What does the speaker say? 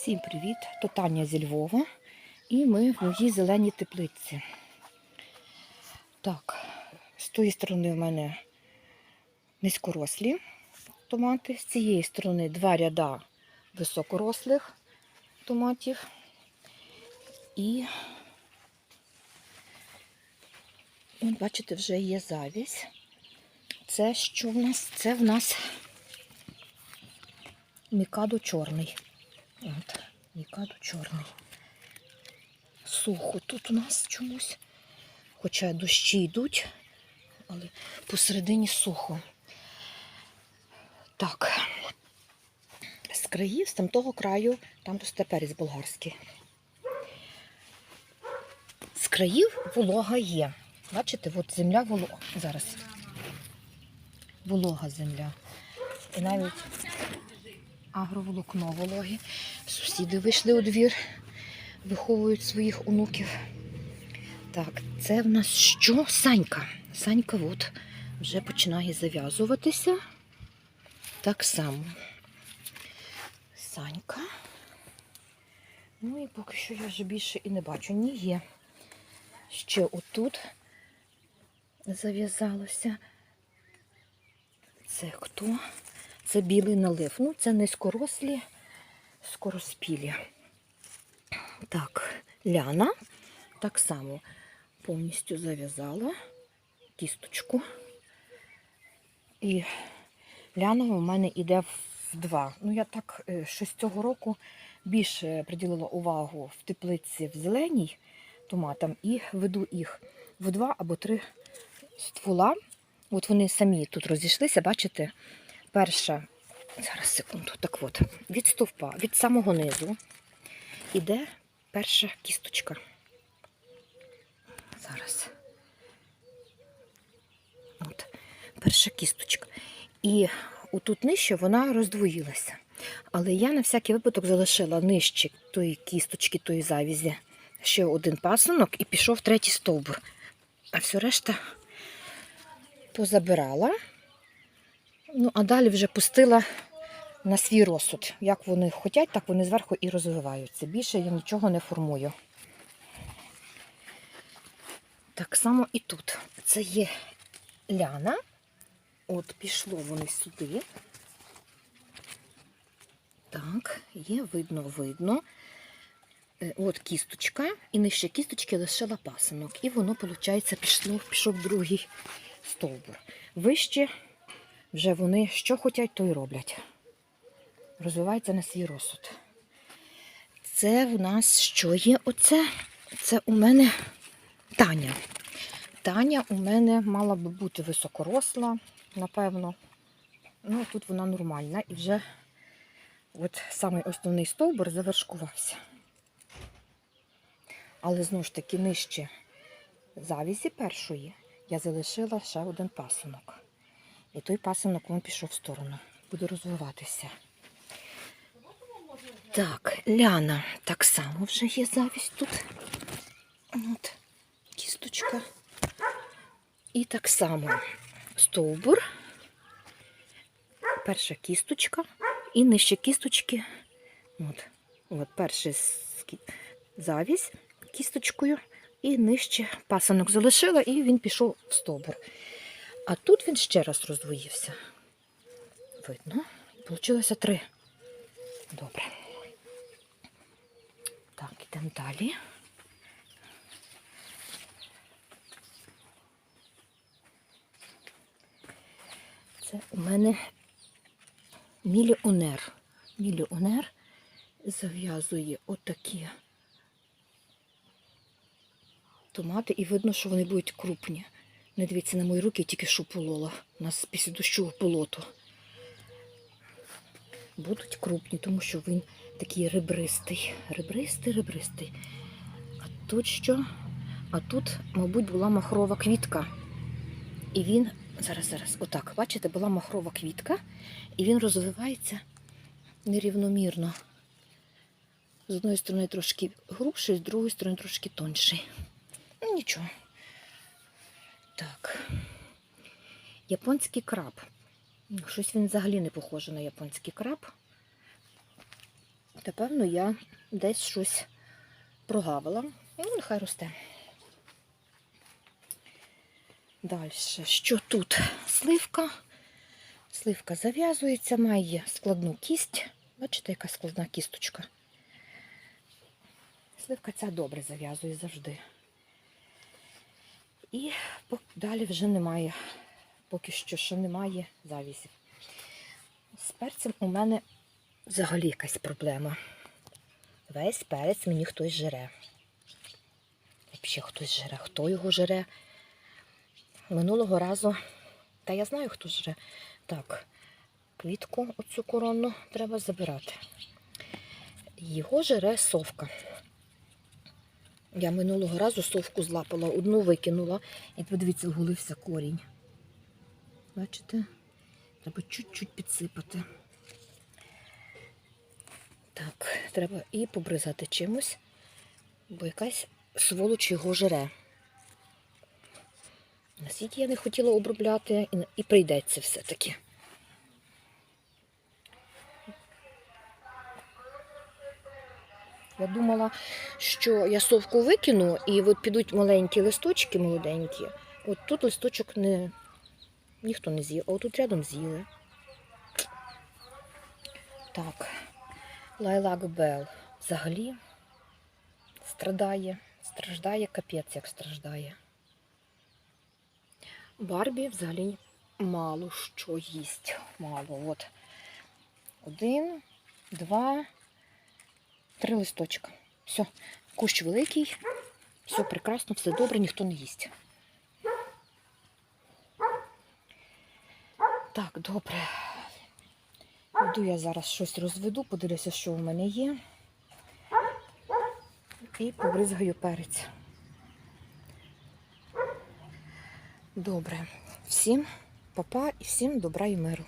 Всім привіт! То Таня зі Львова. І ми в моїй зеленій теплиці. Так, з тої сторони в мене низькорослі томати, з цієї сторони два ряда високорослих томатів. І, от бачите, вже є завість. Це що в нас? Це в нас мікадо чорний. От, мікадо чорний. Сухо тут у нас чомусь. Хоча дощі йдуть, але посередині сухо. Так. З країв, з тамтого краю, там росте перець болгарський. З країв волога є. Бачите, от земля волога. Зараз. Волога земля. І навіть агроволокно вологі. Сусіди вийшли у двір, виховують своїх онуків. Так, це в нас що? Санька. Санька от вже починає зав'язуватися. Так само. Санька. Ну і поки що я вже більше і не бачу. Ні, є. Ще отут зав'язалося. Це хто? Це білий налив. Ну, це низькорослі, скороспілі. Так, ляна так само повністю зав'язала кісточку. І ляна у мене йде в два. Ну, я так е, щось цього року більше приділила увагу в теплиці в зеленій томатам і веду їх в два або три ствола. От вони самі тут розійшлися, бачите? Перша, зараз секунду, так от, від стовпа, від самого низу іде перша кісточка. Зараз. От, перша кісточка. І отут нижче вона роздвоїлася. Але я на всякий випадок залишила нижче тої кісточки, тої завізі, ще один пасунок і пішов третій стовбур. А все решта позабирала. Ну, а далі вже пустила на свій розсуд. Як вони хочуть, так вони зверху і розвиваються. Більше я нічого не формую. Так само і тут. Це є ляна. От пішло вони сюди. Так, є, видно, видно. Е, От кісточка, і нижче кісточки лишила пасинок. І воно, виходить, пішло, пішов другий стовбур. Вище вже вони що хочуть, то й роблять. Розвивається на свій розсуд. Це в нас що є? Оце? Це у мене Таня. Таня у мене мала би бути високоросла, напевно. Ну, тут вона нормальна. І вже от самий основний стовбур завершкувався. Але знову ж таки нижче завісі першої я залишила ще один пасунок. І той пасинок він пішов в сторону. Буде розвиватися. Так, ляна так само вже є завість тут. От, кісточка. І так само стовбур. Перша кісточка. І нижче кісточки. От, от перший завість кісточкою. І нижче пасанок залишила, і він пішов в стовбур. А тут він ще раз роздвоївся. Видно. Получилося три. Добре. Так, ідемо далі. Це у мене міліонер. Міліонер зав'язує отакі томати, і видно, що вони будуть крупні. Не дивіться на мої руки, тільки що полола. У нас після дощу полото. Будуть крупні, тому що він такий ребристий. Ребристий, ребристий. А тут що? А тут, мабуть, була махрова квітка. І він, зараз, зараз, отак, бачите, була махрова квітка, і він розвивається нерівномірно. З одної сторони трошки грубший, з другої сторони трошки тонший. Ну, нічого. Так. Японський краб. Щось він взагалі не похожий на японський краб. Напевно, я десь щось прогавила. Ну, нехай росте. Далі, що тут? Сливка. Сливка зав'язується, має складну кість. Бачите, яка складна кісточка. Сливка ця добре зав'язує завжди. І далі вже немає, поки що ще немає завісів. З перцем у мене взагалі якась проблема. Весь перець мені хтось жере. Взагалі хтось жере. Хто його жере? Минулого разу, та я знаю, хто жере. Так, квітку оцю коронну треба забирати. Його жере совка. Я минулого разу совку злапала, одну викинула, і подивіться, оголився корінь. Бачите? Треба чуть-чуть підсипати. Так, треба і побризати чимось, бо якась сволоч його жере. Наскільки я не хотіла обробляти, і прийдеться все-таки. Я думала, що я совку викину і от підуть маленькі листочки молоденькі. От тут листочок не ніхто не з'їв, а отут рядом з'їли. Так, лайлак Бел взагалі страдає, страждає, капець як страждає. Барбі взагалі мало що їсть. Мало. От. Один, два, три листочка. Все, кущ великий, все прекрасно, все добре, ніхто не їсть. Так, добре. Йду я зараз щось розведу, подивлюся, що у мене є. І побризгаю перець. Добре. Всім папа і всім добра і миру.